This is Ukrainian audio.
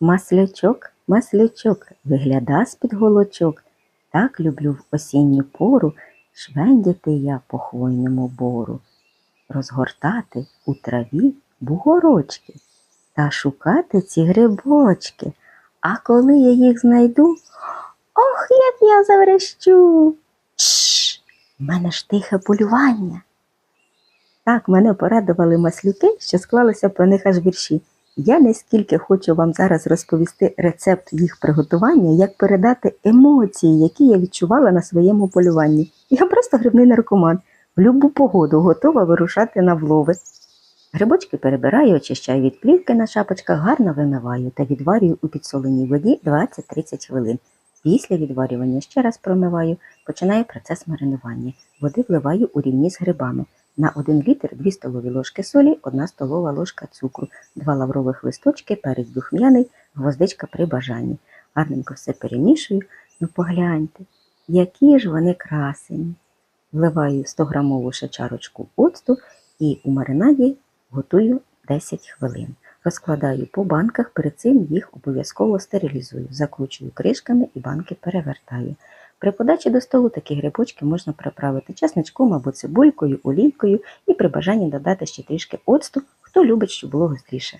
Маслячок, маслячок, вигляда з-під голочок. Так люблю в осінню пору швендяти я по хвойному бору, розгортати у траві бугорочки та шукати ці грибочки. А коли я їх знайду, ох, як я заврещу. Чш, в мене ж тихе полювання. Так мене порадували маслюки, що склалися про них аж вірші. Я не скільки хочу вам зараз розповісти рецепт їх приготування, як передати емоції, які я відчувала на своєму полюванні. Я просто грибний наркоман. В любу погоду готова вирушати на влови. Грибочки перебираю, очищаю від плівки на шапочках, гарно вимиваю та відварюю у підсоленій воді 20-30 хвилин. Після відварювання ще раз промиваю, починаю процес маринування. Води вливаю у рівні з грибами. На 1 літр 2 столові ложки солі, 1 столова ложка цукру, 2 лаврових листочки, перець духмяний, гвоздичка при бажанні. Гарненько все перемішую. Ну погляньте, які ж вони красені. Вливаю 100-грамову ще чарочку оцту і у маринаді готую 10 хвилин. Розкладаю по банках, перед цим їх обов'язково стерилізую, закручую кришками і банки перевертаю. При подачі до столу такі грибочки можна приправити чесничком або цибулькою, олійкою і при бажанні додати ще трішки оцту, хто любить, щоб було гостріше.